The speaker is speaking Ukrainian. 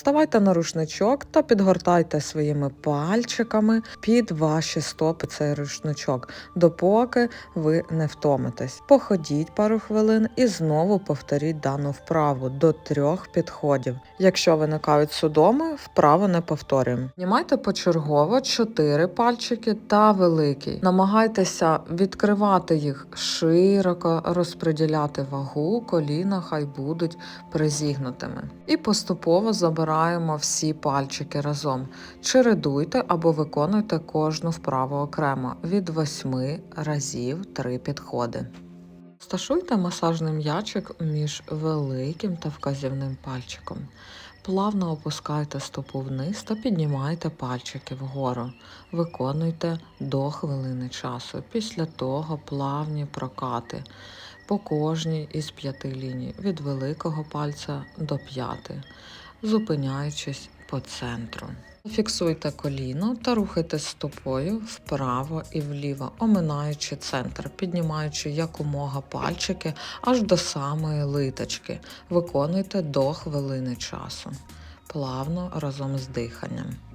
Ставайте на рушничок та підгортайте своїми пальчиками під ваші стопи цей рушничок, допоки ви не втомитесь. Походіть пару хвилин і знову повторіть дану вправу до трьох підходів. Якщо виникають судоми, вправу не повторюємо. Знімайте почергово 4 пальчики та великий. Намагайтеся відкривати їх широко, розподіляти вагу, коліна хай будуть призігнутими. І поступово забираємо всі пальчики разом. Чередуйте або виконуйте кожну вправу окремо від 8 разів 3 підходи. Сташуйте масажний м'ячик між великим та вказівним пальчиком. Плавно опускайте стопу вниз та піднімайте пальчики вгору. Виконуйте до хвилини часу. Після того плавні прокати по кожній із п'яти ліній від великого пальця до п'яти, зупиняючись по центру. Фіксуйте коліно та рухайте стопою вправо і вліво, оминаючи центр, піднімаючи якомога пальчики аж до самої литочки. Виконуйте до хвилини часу. Плавно разом з диханням.